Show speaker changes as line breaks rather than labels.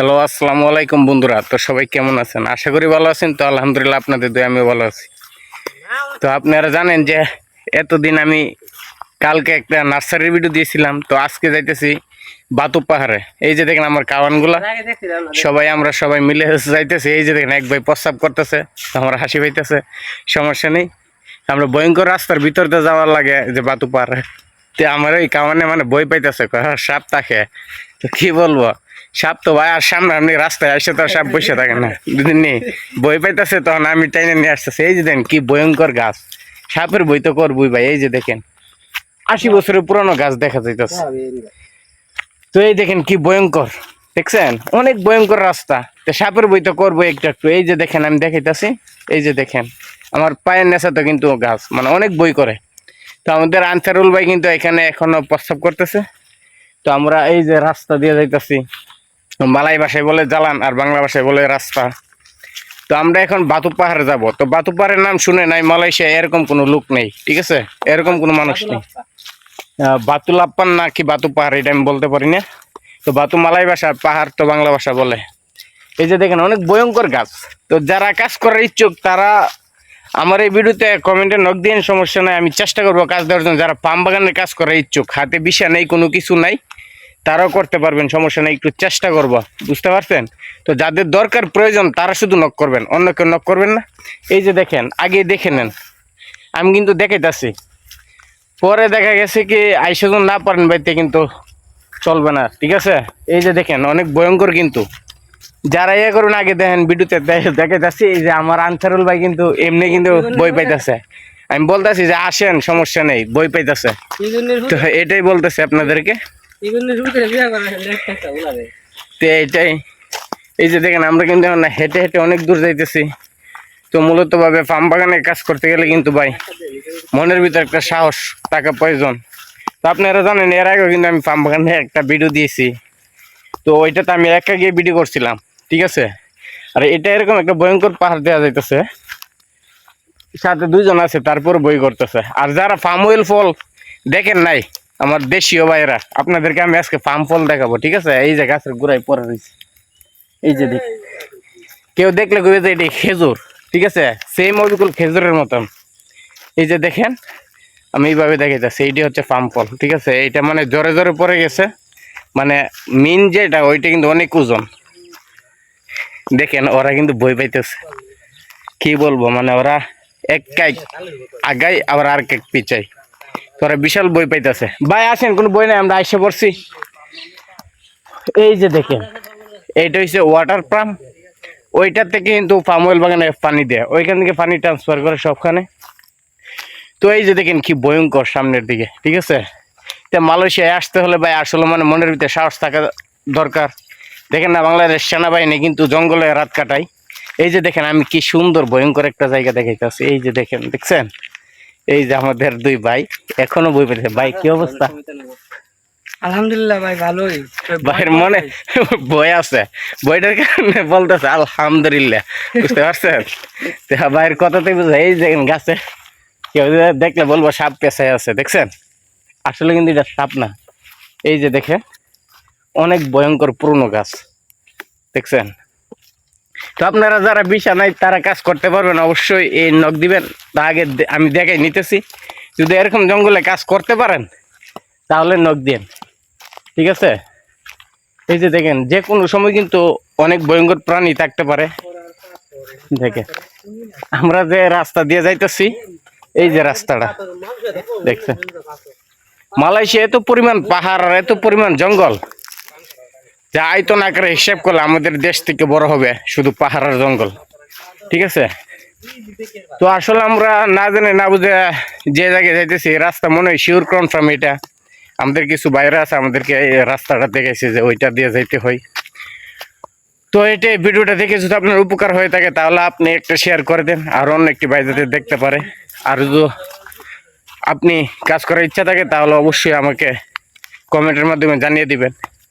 Hello আসসালামু আলাইকুম বন্ধুরা। তো সবাই কেমন আছেন? আশা করি ভালো আছেন। তো আলহামদুলিল্লাহ আপনাদের দয়ে আমি ভালো আছি। তো আপনারা জানেন যে এতদিন আমি কালকে একটা নার্সারির ভিডিও দিয়েছিলাম। তো আজকে যাইতেছি বাতু পাহাড়ে। এই যে দেখেন আমার কাওয়ানগুলা। সবাই আমরা সবাই মিলে যাইতেছি। এই যে দেখেন এক ভাই প্রস্তাব করতেছে। আমার হাসি পাইতেছে। সমস্যা নেই। আমরা ভয়ঙ্কর রাস্তার ভিতর দিয়ে যাওয়ার লাগে যে বাতু পাহাড়ে। তো আমার ওই কাওয়ানে মানে বই পাইতেছে। "হ্যাঁ, সাপ থাকে তো কি বলব? সাপ তো ভাই আর সামনে রাস্তায় আসে তো সাপ বসে থাকে না। দুদিন নেই। বই পাইতেছে তখন আমি টাইনে নিয়ে আসতেছি। এই যে দেখেন কি ভয়ঙ্কর গাছ। সাপের বই তো করবই ভাই, এই যে দেখেন। আশি বছরের পুরনো গাছ দেখা যাইতেছে। তো এই দেখেন কি ভয়ঙ্কর। দেখছেন? অনেক ভয়ঙ্কর রাস্তা। তো সাপের বই তো করব একটু একটু। এই যে দেখেন, আমি দেখাইতেছি। এই যে দেখেন, আমার পায়ের নেশা তো কিন্তু গাছ। মানে অনেক বই করে। তো আমাদের আনসারুল ভাই কিন্তু এখানে এখনও প্রস্তাব করতেছে। তো আমরা এই যে রাস্তা দিয়ে যাইতেছি। মালাই ভাষায় বলে জ্বালান আর বাংলা ভাষায় বলে রাস্তা। তো আমরা এখন বাতু পাহাড়ে যাব। তো বাতু পাহাড়ের নাম শুনে নাই মালয়েশিয়া এরকম কোনো লোক নেই ঠিক আছে? এরকম কোনো মানুষ নেই। বাতু লাপ্পান না কি বাতু পাহাড় এটা আমি বলতে পারি না। তো বাতু মালাই ভাষা পাহাড় তো বাংলা ভাষা বলে। এই যে দেখেন অনেক ভয়ঙ্কর গাছ। তো যারা কাজ করার ইচ্ছুক তারা আমার এই ভিডিওতে কমেন্টে নক দিয়ে সমস্যা নাই আমি চেষ্টা করব কাজ দেওয়ার জন্য। যারা পাম বাগানের কাজ করার ইচ্ছুক হাতে বিষা নেই কোনো কিছু নাই। তারাও করতে পারবেন সমস্যা নেই একটু চেষ্টা করব। বুঝতে পারছেন? তো যাদের দরকার প্রয়োজন তারা শুধু নক করবেন অন্য কেউ নক করবেন না। এই যে দেখেন আগে দেখে নেন। আমি কিন্তু দেখাইতেছি পরে দেখা গেছে কি আইসে না পারেন বাড়িতে কিন্তু চলবে না ঠিক আছে? এই যে দেখেন অনেক ভয়ঙ্কর কিন্তু। যারা ইয়ে করুন আগে দেখেন ভিডিওতে দেখাইতেছি এই যে আমার আনসারুল ভাই কিন্তু এমনি কিন্তু বই পাইতেছে। আমি বলতেছি যে আসেন সমস্যা নেই বই পাইতেছে। তো এটাই বলতেছি আপনাদেরকে। এইটাই এই যে দেখেন, আমরা কিন্তু হেঁটে হেঁটে অনেক দূর যাইতেছি। তো মূলত ভাবে ফার্ম বাগানে কাজ করতে গেলে কিন্তু ভাই, মনের ভিতর একটা সাহস, টাকা প্রয়োজন। তো আপনারা জানেন, এর আগেও কিন্তু আমি ফার্ম বাগানে একটা ভিডিও দিয়েছি। তো ওইটাতে আমি একা গিয়ে ভিডিও করছিলাম, ঠিক আছে? আর এটা এরকম একটা ভয়ঙ্কর পাহাড় দেওয়া যাইতেছে। সাথে দুইজন আছে তারপর বই করতেছে। আর যারা ফার্ম ওয়েল ফল দেখেন নাই আমার দেশীয় ভাইয়েরা, আপনাদেরকে আমি আজকে ফার্ম ফল দেখাবো, ঠিক আছে? এই যে গাছের গোড়ায় পরে রয়েছে। এই যে দেখ কেউ দেখলে কইবে যে এটি খেজুর, ঠিক আছে? সেম অবিকুল খেজুরের মতন। এই যে দেখেন, আমি এইভাবে দেখাইতেছি, এইটি হচ্ছে ফার্ম ফল, ঠিক আছে? এইটা মানে জোরে জোরে পড়ে গেছে। মানে মিন যেটা, ওইটা কিন্তু অনেক ওজন। দেখেন, ওরা কিন্তু বই পাইতেছে। কি বলব মানে ওরা এক কাইক আগাই আবার আর কেক পিচাই তোরা বিশাল বই পাইতেছে। ভাই, আসেন, কোনো বই নাই, আমরা আইসে পড়ছি। এই যে দেখেন, এইটা হচ্ছে ওয়াটার পাম্প ওইটার থেকে কিন্তু পাম অয়েল বাগানে পানি দেয়। ওইখান থেকে পানি ট্রান্সফার করে সবখানে। তো এই যে দেখেন, কি ভয়ঙ্কর সামনের দিকে, ঠিক আছে? তা মালয়েশিয়ায় আসতে হলে ভাই, আসলে মানে মনের ভিতরে সাহস থাকা দরকার। দেখেন না, বাংলাদেশ সেনাবাহিনী কিন্তু জঙ্গলে রাত কাটায়। এই যে দেখেন, আমি কি সুন্দর, ভয়ঙ্কর একটা জায়গা দেখাইতেছি। এই যে দেখেন, দেখছেন? এই যে আমাদের দুই ভাই এখনও বই পেয়েছে ভাই কি অবস্থা?
আলহামদুলিল্লাহ ভাই ভালোই।
ভাইয়ের মনে বই আছে? বইটার কারণে বলতেছে আলহামদুলিল্লাহ। বুঝতে পারছেন? ভাইয়ের কথাতেই বুঝে এই যে গাছে কেউ দেখলে বলব সাপ পেঁচায় আছে দেখছেন? আসলে কিন্তু এটা সাপ না। এই যে দেখে অনেক ভয়ঙ্কর পুরনো গাছ দেখছেন? তো আপনারা যারা বিষা নাই, তারা কাজ করতে পারবেন, অবশ্যই এই নখ দিবেন। তা আগে আমি দেখাই নিতেছি। যদি এরকম জঙ্গলে কাজ করতে পারেন, তাহলে নখ দিন ঠিক আছে? এই যে দেখেন, যে কোনো সময় কিন্তু অনেক ভয়ঙ্কর প্রাণী থাকতে পারে। দেখেন, আমরা যে রাস্তা দিয়ে যাইতেছি, এই যে রাস্তাটা, দেখছেন? মালয়েশিয়া এত পরিমাণ পাহাড় আর এত পরিমাণ জঙ্গল। যা আয়তন আকারে হিসাব করলে আমাদের দেশ থেকে বড় হবে, শুধু পাহাড় আর জঙ্গল। ঠিক আছে? তো আসলে আমরা না জেনে, না বুঝে যে জায়গায় যাইতেছি, রাস্তা মনে হয় শিওর কনফার্ম এটা। আমাদের কিছু বাইরে আছে, আমাদেরকে রাস্তাটা দেখাইছে যে ওইটা দিয়ে যাইতে হয়। তো এটা ভিডিওটা দেখে যদি আপনার উপকার হয়ে থাকে, তাহলে আপনি একটা শেয়ার করে দেন, আর অন্য একটি ভাই যাতে দেখতে পারে। আর যদি আপনি কাজ করার ইচ্ছা থাকে, তাহলে অবশ্যই আমাকে কমেন্টের মাধ্যমে জানিয়ে দিবেন।